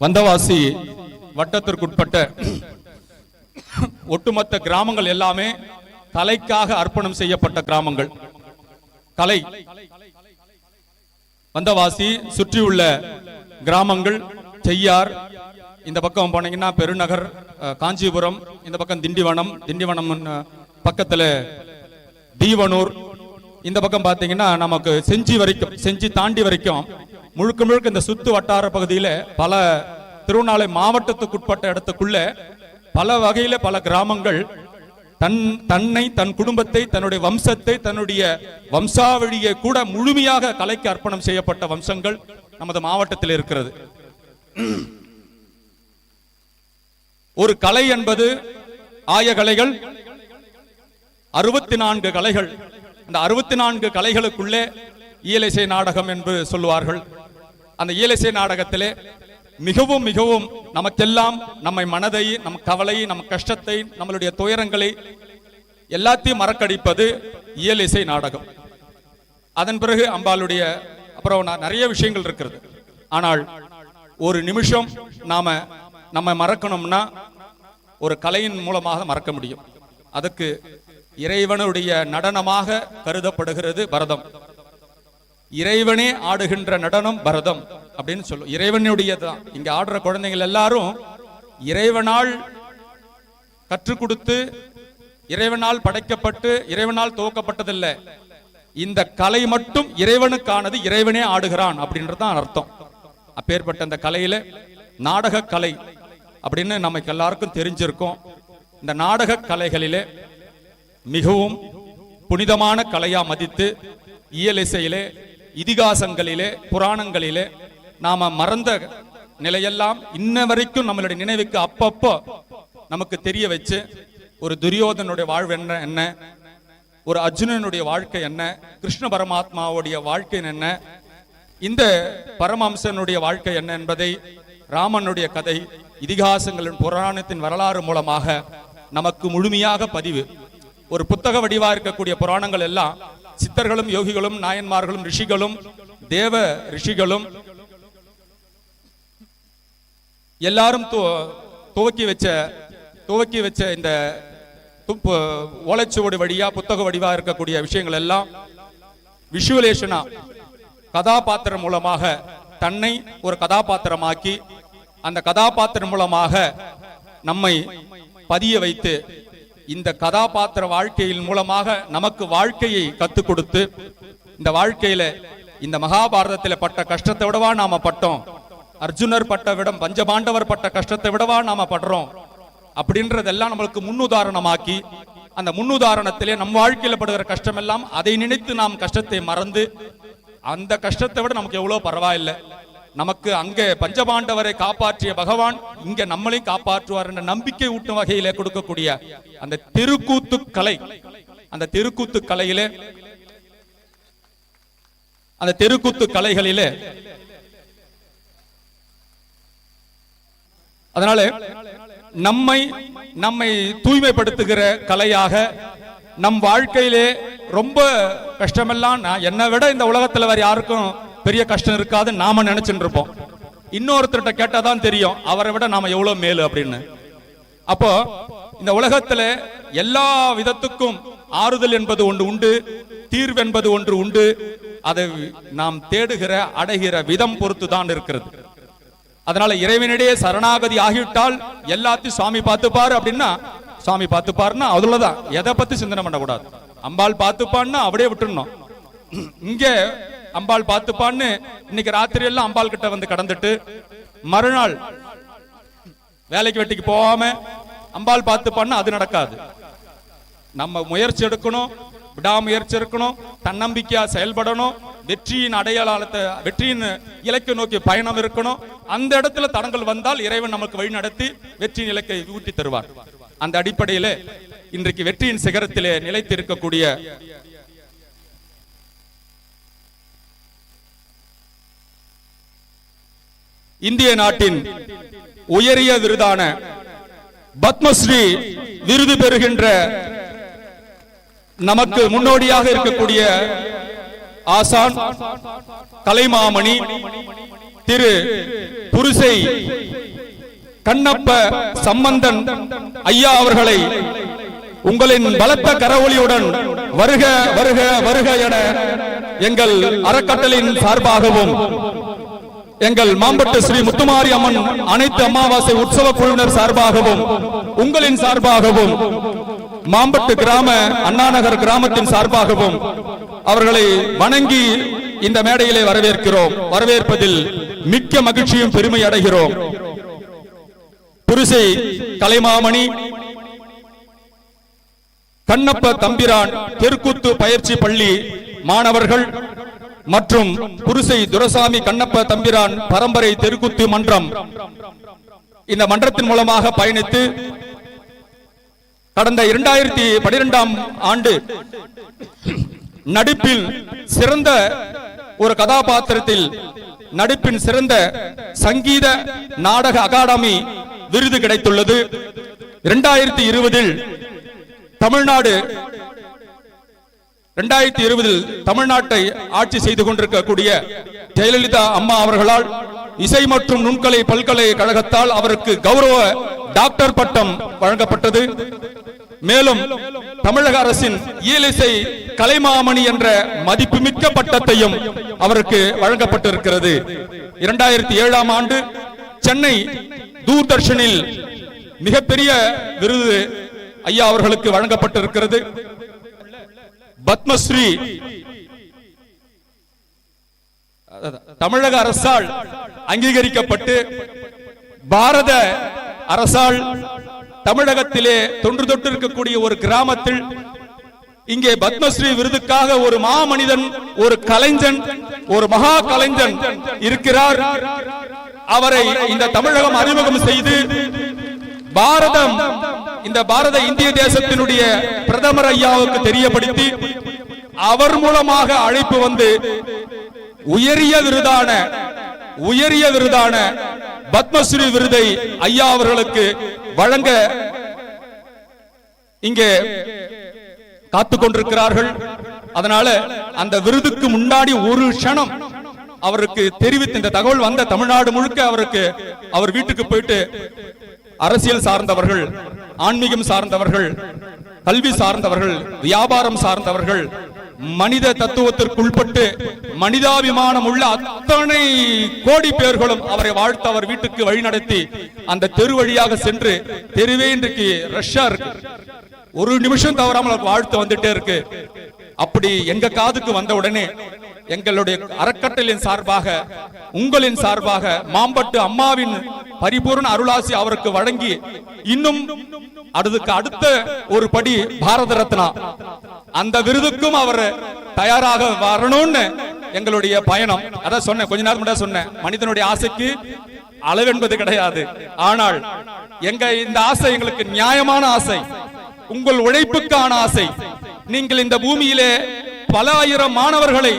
வந்தவாசி வட்டத்திற்குட்பட்ட ஒட்டுமொத்த கிராமங்கள் எல்லாமே கலைக்காக அர்ப்பணம் செய்யப்பட்ட கிராமங்கள். கலை. வந்தவாசி சுற்றியுள்ள கிராமங்கள் செய்யார் இந்த பக்கம் போனீங்கன்னா பெருநகர் காஞ்சிபுரம் இந்த பக்கம் திண்டிவனம் திண்டிவனம் பக்கத்தில் பக்கத்துல தீவனூர் இந்த பக்கம் பாத்தீங்கன்னா நமக்கு செஞ்சி வரைக்கும் செஞ்சி தாண்டி வரைக்கும் முழுக்க முழுக்க இந்த சுத்து வட்டார பகுதியில பல திருவண்ணாமலை மாவட்டத்துக்குட்பட்ட இடத்துக்குள்ள பல வகையில பல கிராமங்கள் தன் தன்னை தன் குடும்பத்தை தன்னுடைய வம்சத்தை தன்னுடைய வம்சாவழியை கூட முழுமையாக கலைக்கு அர்ப்பணம் செய்யப்பட்ட வம்சங்கள் நமது மாவட்டத்தில் இருக்கிறது. ஒரு கலை என்பது ஆய கலைகள் அறுபத்தி நான்கு கலைகள். இந்த அறுபத்தி நான்கு கலைகளுக்குள்ளே இயலிசை நாடகம் என்று சொல்லுவார்கள். அந்த இயலிசை நாடகத்திலே மிகவும் மிகவும் நமக்கெல்லாம் நம்மை மனதை நம் கவலை நம் கஷ்டத்தை நம்மளுடைய துயரங்களை எல்லாத்தையும் மறக்கடிப்பது இயலிசை நாடகம். அதன் பிறகு அம்பாளுடைய அப்புறம் நிறைய விஷயங்கள் இருக்கிறது. ஆனால் ஒரு நிமிஷம் நாம நம்ம மறக்கணும்னா ஒரு கலையின் மூலமாக மறக்க முடியும். அதுக்கு இறைவனுடைய நடனமாக கருதப்படுகிறது பரதம். இறைவனே ஆடுகின்ற நடனம் பரதம் அப்படின்னு சொல்லும் இறைவனுடையதுதான். இங்க ஆடுற குழந்தைகள் எல்லாரும் இறைவனால் கற்றுக் கொடுத்து இறைவனால் படைக்கப்பட்டு இறைவனால் துவக்கப்பட்டதில்லை. இந்த கலை மட்டும் இறைவனுக்கானது இறைவனே ஆடுகிறான் அப்படின்றதுதான் அர்த்தம். அப்பேற்பட்ட அந்த கலையில நாடக கலை அப்படின்னு நமக்கு எல்லாருக்கும் தெரிஞ்சிருக்கும். இந்த நாடக கலைகளிலே மிகவும் புனிதமான கலையா மதித்து இயலிசையிலே இதிகாசங்களிலே புராணங்களிலே நாம மறந்த நிலையெல்லாம் இன்ன வரைக்கும் நம்மளுடைய நினைவுக்கு அப்பப்போ நமக்கு தெரிய வச்சு ஒரு துரியோதனுடைய வாழ்வு என்ன என்ன? ஒரு அர்ஜுனனுடைய வாழ்க்கை என்ன? கிருஷ்ண பரமாத்மாவுடைய வாழ்க்கை என்ன? இந்த பரமம்சனுடைய வாழ்க்கை என்ன என்பதை ராமனுடைய கதை இதிகாசங்களின் புராணத்தின் வரலாறு மூலமாக நமக்கு முழுமையாக பதிவு. ஒரு புத்தக வடிவா இருக்கக்கூடிய புராணங்கள் எல்லாம் சித்தர்களும் யோகிகளும் நாயன்மார்களும் ரிஷிகளும் தேவ ரிஷிகளும் எல்லாரும் து- துவக்கி வச்ச துவக்கி வச்ச இந்த துப்பு ஓலைச்சுவடு வழியா புத்தக வடிவா இருக்கக்கூடிய விஷயங்கள் எல்லாம் விஷுவலேஷனா கதாபாத்திரம் மூலமாக தன்னை ஒரு கதாபாத்திரமாக்கி அந்த கதாபாத்திரம் மூலமாக நம்மை பதிய வைத்து இந்த கதாபாத்திர வாழ்க்கையின் மூலமாக நமக்கு வாழ்க்கையை கத்துக் கொடுத்து இந்த வாழ்க்கையில இந்த மகாபாரதத்தில் பட்ட கஷ்டத்தை விடவா நாம பட்டோம்? அர்ஜுனர் பட்ட விடம் பஞ்சபாண்டவர் பட்ட கஷ்டத்தை விடவா நாம படுறோம்? அப்படின்றதெல்லாம் நம்மளுக்கு முன்னுதாரணமாக்கி அந்த முன்னுதாரணத்திலே நம் வாழ்க்கையில படுகிற கஷ்டம் எல்லாம் அதை நினைத்து நாம் கஷ்டத்தை மறந்து அந்த கஷ்டத்தை விட நமக்கு எவ்வளோ பரவாயில்லை. நமக்கு அங்கே பஞ்சபாண்டவரை காப்பாற்றிய பகவான் இங்க நம்மளையும் காப்பாற்றுவார் என்ற நம்பிக்கை ஊட்டும் வகையிலே கொடுக்கக்கூடிய அந்த தெருக்கூத்து கலை. அந்த தெருக்கூத்து கலையிலே அந்த தெருக்கூத்து கலைகளிலே. அதனால நம்மை நம்மை தூய்மைப்படுத்துகிற கலையாக நம் வாழ்க்கையிலே ரொம்ப கஷ்டமெல்லாம் நான் என்னை விட இந்த உலகத்துல வேற யாருக்கும் பெரிய கஷ்டம் இருக்காது நாம நினைச்சுட்டு இருப்போம் இன்னொருத்தர்கிட்ட கேட்டாதான் தெரியும் அவரை விட நாம எவ்வளவு மேலு அப்படின்னு. அப்போ இந்த உலகத்துல எல்லா விதத்துக்கும் ஆறுதல் என்பது ஒன்று உண்டு தீர்வு என்பது ஒன்று உண்டு. அதை நாம் தேடுகிற அடைகிற விதம் பொறுத்து தான் இருக்கிறது. அதனால இறைவனிடையே சரணாகதி ஆகிவிட்டால் எல்லாத்தையும் சுவாமி பார்த்துப்பாரு அப்படின்னா சுவாமி பார்த்துப்பாருன்னா அதுலதான். எதை பத்தி சிந்தனை பண்ணக்கூடாது. அம்பாள் பார்த்துப்பான்னா அப்படியே விட்டுடணும் இங்கே அம்பாள் பார்த்துப்பான்னு இன்னைக்கு ராத்திரி எல்லாம் அம்பாள் கிட்ட வந்து கடந்துட்டு மறுநாள் வேலைக்கு வெட்டிக்கு போகாம அம்பாள் பார்த்துப்பான்னு அது நடக்காது. நம்ம முயற்சி எடுக்கணும் விடாமுயற்சி இருக்கணும் தன்னம்பிக்கையா செயல்படணும் வெற்றியின் அடையாளத்தை வெற்றியின் இலக்கை நோக்கி பயணம் இருக்கணும். அந்த இடத்துல தடங்கள் வந்தால் இறைவன் நமக்கு வழி நடத்தி வெற்றியின் இலக்கை ஊட்டி தருவார். அந்த அடிப்படையிலே இன்றைக்கு வெற்றியின் சிகரத்திலே நிலைத்து இருக்கக்கூடிய இந்திய நாட்டின் உயரிய விருதான பத்மஸ்ரீ விருது பெறுகின்ற நமக்கு முன்னோடியாக இருக்கக்கூடிய ஆசான் கலைமாமணி திரு புருசை கண்ணப்ப சம்பந்தன் ஐயா அவர்களை உங்களின் பலத்த கரவொலியுடன் வருக வருக வருக என எங்கள் அறக்கட்டளின் சார்பாகவும் எங்கள் மாம்பட்டு ஸ்ரீ முத்துமாரி அம்மன் அனைத்து அமாவாசை உற்சவ குழுவினர் சார்பாகவும் உங்களின் சார்பாகவும் மாம்பட்டு கிராம அண்ணாநகர் கிராமத்தின் சார்பாகவும் அவர்களை வணங்கி இந்த மேடையிலே வரவேற்கிறோம். வரவேற்பதில் மிக்க மகிழ்ச்சியும் பெருமை அடைகிறோம். புரிசை கலைமாமணி கண்ணப்ப தம்பிரான் தெருக்குத்து பயிற்சி பள்ளி மாணவர்கள் மற்றும் குருசை துரசாமி கண்ணப்ப தம்பிரான் பரம்பரை தெருக்குத்து மன்றம். இந்த மன்றத்தின் மூலமாக பயணித்து கடந்த இரண்டாயிரத்தி பனிரெண்டாம் ஆண்டு நடிப்பில் சிறந்த ஒரு கதாபாத்திரத்தில் நடிப்பின் சிறந்த சங்கீத நாடக அகாடமி விருது கிடைத்துள்ளது. இரண்டாயிரத்தி இருபதில் தமிழ்நாடு இரண்டாயிரத்தி இருபதில் தமிழ்நாட்டை ஆட்சி செய்து கொண்டிருக்கக்கூடிய ஜெயலலிதா அம்மா அவர்களால் இசை மற்றும் நுண்கலை பல்கலைக்கழகத்தால் அவருக்கு கௌரவ டாக்டர் பட்டம் வழங்கப்பட்டது. மேலும் தமிழக அரசின் இயலிசை கலைமாமணி என்ற மதிப்புமிக்க பட்டத்தையும் அவருக்கு வழங்கப்பட்டிருக்கிறது. இரண்டாயிரத்தி ஏழாம் ஆண்டு சென்னை தூர்தர்ஷனில் மிகப்பெரிய விருது ஐயா அவர்களுக்கு வழங்கப்பட்டிருக்கிறது. பத்மஸ்ரீ. தமிழக அரசால் அங்கீகரிக்கப்பட்டு பாரத அரசால் தமிழகத்திலே தொன்று தொட்டு இருக்கக்கூடிய ஒரு கிராமத்தில் இங்கே பத்மஸ்ரீ விருதுக்காக ஒரு மாமனிதன் ஒரு கலைஞன் ஒரு மகா கலைஞன் இருக்கிறார். அவரை இந்த தமிழகம் அறிமுகம் செய்து பாரதம் இந்த பாரத இந்திய தேசத்தினுடைய பிரதமர் ஐயாவுக்கு தெரியப்படுத்தி அவர் மூலமாக அழைப்பு வந்து உயரிய விருதான உயரிய விருதான பத்மஸ்ரீ விருதை ஐயா அவர்களுக்கு வழங்க இங்கே காத்து கொண்டிருக்கிறார்கள். அதனால அந்த விருதுக்கு முன்னாடி ஒரு க்ஷணம் அவருக்கு தெரிவித்து இந்த தகவல் வந்த தமிழ்நாடு முழுக்க அவருக்கு அவர் வீட்டுக்கு போயிட்டு அரசியல் சார்ந்தவர்கள் ஆன்மீகம் சார்ந்தவர்கள் கல்வி சார்ந்தவர்கள் வியாபாரம் சார்ந்தவர்கள் மனித தத்துவத்திற்குள்பட்டு மனிதாபிமானம் உள்ள அத்தனை கோடி பேர்களும் அவரை வாழ்த்து அவர் வீட்டுக்கு வழிநடத்தி அந்த தெரு வழியாக சென்று தெருவே இன்றைக்கு ரஷ்யா இருக்கு. ஒரு நிமிஷம் தவறாமல் வாழ்த்து வந்துட்டே இருக்கு. அப்படி எங்க காதுக்கு வந்த உடனே எங்களுடைய அறக்கட்டளின் சார்பாக உங்களின் சார்பாக மாம்பட்டு அம்மாவின் பரிபூர்ண அருளாசி அவருக்கு வழங்கி இன்னும் அதுக்கு அடுத்த ஒரு படி பாரத ரத்னா அந்த விருதுக்கும் அவர் தயாராக வரணும்னு எங்களுடைய பயணம். அதான் சொன்னேன் கொஞ்ச நேரம் முன்னாடி சொன்னேன். மனிதனுடைய ஆசைக்கு அளவென்பது கிடையாது. ஆனால் எங்க இந்த ஆசை எங்களுக்கு நியாயமான ஆசை உங்கள் உழைப்புக்கான ஆசை. நீங்கள் இந்த பூமியிலே பல ஆயிரம் மாணவர்களை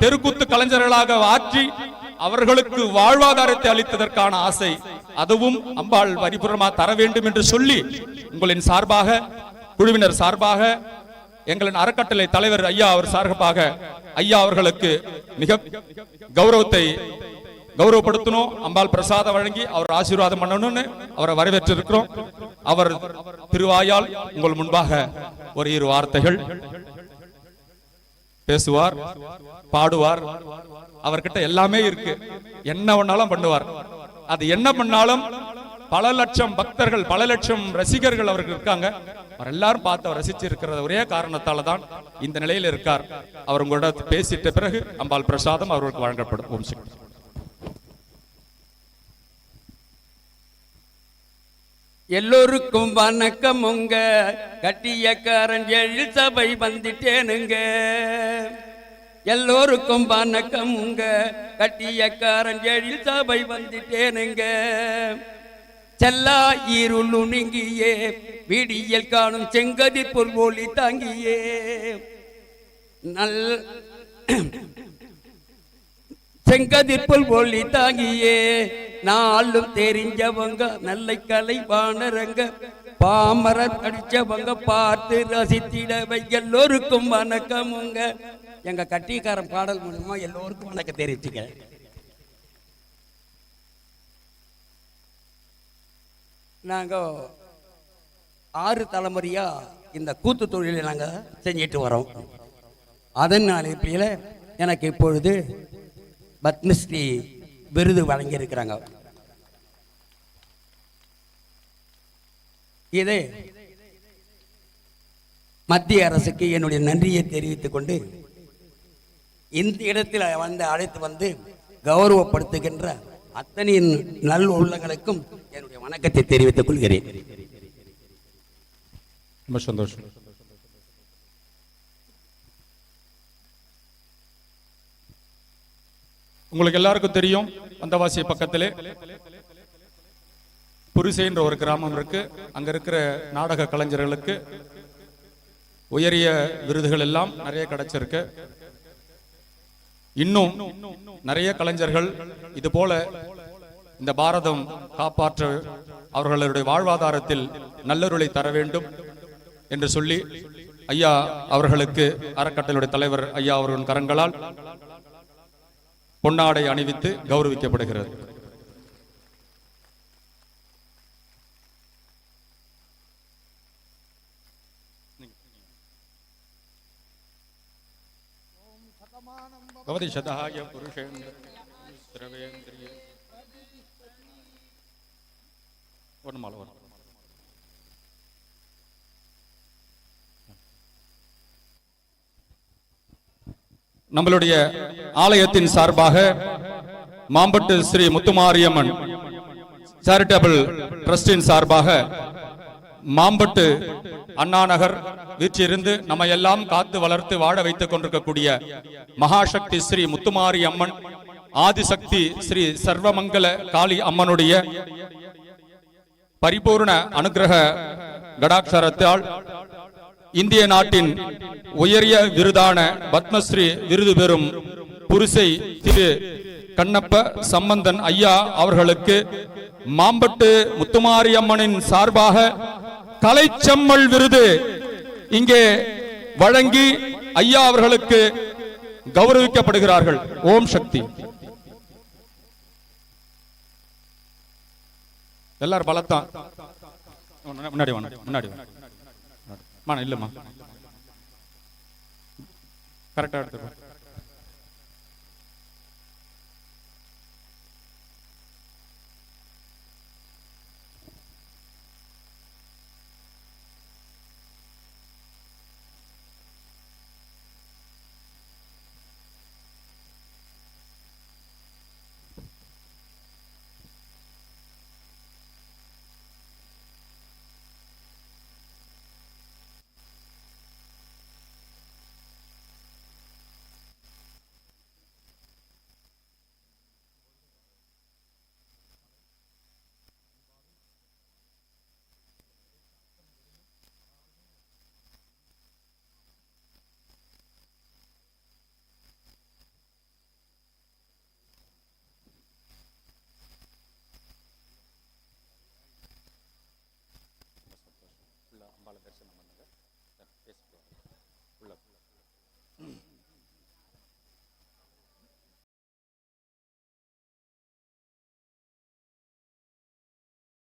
தெருக்கூத்து கலைஞர்களாக ஆற்றி அவர்களுக்கு வாழ்வாதாரத்தை அளித்ததற்கான ஆசை அதுவும் அம்பாள் பரிபூர்ணமா தர வேண்டும் என்று சொல்லி உங்களின் சார்பாக குழுவினர் சார்பாக எங்களின் அறக்கட்டளை தலைவர் ஐயா அவர் சார்பாக ஐயா அவர்களுக்கு மிக கௌரவத்தை கௌரவப்படுத்தணும் அம்பாள் பிரசாதம் வழங்கி அவர் ஆசீர்வாதம் பண்ணணும்னு அவரை வரவேற்றிருக்கிறோம். அவர் திருவாயால் உங்கள் முன்பாக ஒரு இரு வார்த்தைகள் பேசுவார் பாடுவார். அவர்கிட்ட எல்லாமே இருக்கு. என்ன பண்ணாலும் பண்ணுவார். அது என்ன பண்ணாலும் பல லட்சம் பக்தர்கள் பல லட்சம் ரசிகர்கள் அவருக்கு இருக்காங்க. அவர் எல்லாரும் பார்த்து அவர் ரசிச்சு இருக்கிற ஒரே காரணத்தால தான் இந்த நிலையில் இருக்கார். அவர் உங்களோட பேசிட்ட பிறகு அம்பாள் பிரசாதம் அவருக்கு வழங்கப்படும். ஓம் சக்தி எல்லோருக்கும் வணக்கம் உங்க கட்டியக்காரன் எழில் சபை வந்துட்டேனுங்க. எல்லோருக்கும் வணக்கம் உங்க கட்டியக்காரன் எழில் சபை வந்துட்டேனுங்க. செல்லா இருளு நீங்கியே வீடியல் காணும் செங்கதி பொல் தாங்கியே. நல் செங்கதிர்புல் ஒளி தாங்கியே. நாளும் தெரிஞ்சவங்க நல்ல கலை வானரங்க பாமர அடிச்சவங்க பார்த்து ரசித்திடவை எல்லோருக்கும் வணக்கம் வணக்கமுங்க. எங்க கட்டிக்காரன் பாடல் மூலமா எல்லோருக்கும் வணக்கம் தெரிவிச்சுங்க நாங்க ஆறு தலைமுறையா இந்த கூத்து தொழிலை நாங்கள் செஞ்சிட்டு வரோம். அதன் நாளைப்பில் எனக்கு இப்பொழுது பத்மஸ்ரீ விருது வழங்கியிருக்கிறாங்க. இதை மத்திய அரசுக்கு என்னுடைய நன்றியை தெரிவித்துக் கொண்டு இந்த இடத்தில் வந்து அழைத்து வந்து கௌரவப்படுத்துகின்ற அத்தனை நல் உள்ளங்களுக்கும் என்னுடைய வணக்கத்தை தெரிவித்துக் கொள்கிறேன். ரொம்ப சந்தோஷம். உங்களுக்கு எல்லாருக்கும் தெரியும் வந்தவாசி பக்கத்திலே புரிசைன்ற ஒரு கிராமம் இருக்கு. அங்க இருக்கிற நாடக கலைஞர்களுக்கு உயரிய விருதுகள் எல்லாம் நிறைய கிடைச்சிருக்கு. இன்னும் நிறைய கலைஞர்கள் இது போல இந்த பாரதம் காப்பாற்ற அவர்களுடைய வாழ்வாதாரத்தில் நல்லொருளை தர வேண்டும் என்று சொல்லி ஐயா அவர்களுக்கு அறக்கட்டளையுடைய தலைவர் ஐயா அவர்களின் கரங்களால் பொன்னாடை அணிவித்து கௌரவிக்கப்படுகிறது. பவதி சதாய புருஷேந்திர திரவேந்திரிய ஒரு மாலை நம்மளுடைய ஆலயத்தின் சார்பாக மாம்பட்டு ஸ்ரீ முத்துமாரியம்மன் சேரிட்டபிள் ட்ரஸ்டின் சார்பாக மாம்பட்டு அண்ணா நகர் வீற்றிருந்து நம்ம எல்லாம் காத்து வளர்த்து வாழ வைத்துக் கொண்டிருக்கக்கூடிய மகாசக்தி ஸ்ரீ முத்துமாரி அம்மன் ஆதிசக்தி ஸ்ரீ சர்வமங்கல காளி அம்மனுடைய பரிபூர்ண அனுக்கிரக கடாட்சரத்தால் இந்திய நாட்டின் உயரிய விருதான பத்மஸ்ரீ விருது பெறும் புருசை திரு கண்ணப்ப சம்பந்தன் ஐயா அவர்களுக்கு மாம்பட்டு முத்துமாரியம்மனின் சார்பாக கலைச்செம்மல் விருது இங்கே வழங்கி ஐயா அவர்களுக்கு கௌரவிக்கப்படுகிறார்கள். ஓம் சக்தி. எல்லாரும் பலத்தான் முன்னாடி முன்னாடி மா இல்லைம்மா. இல்லம்மா கரெக்டா எடுத்துக்கோ.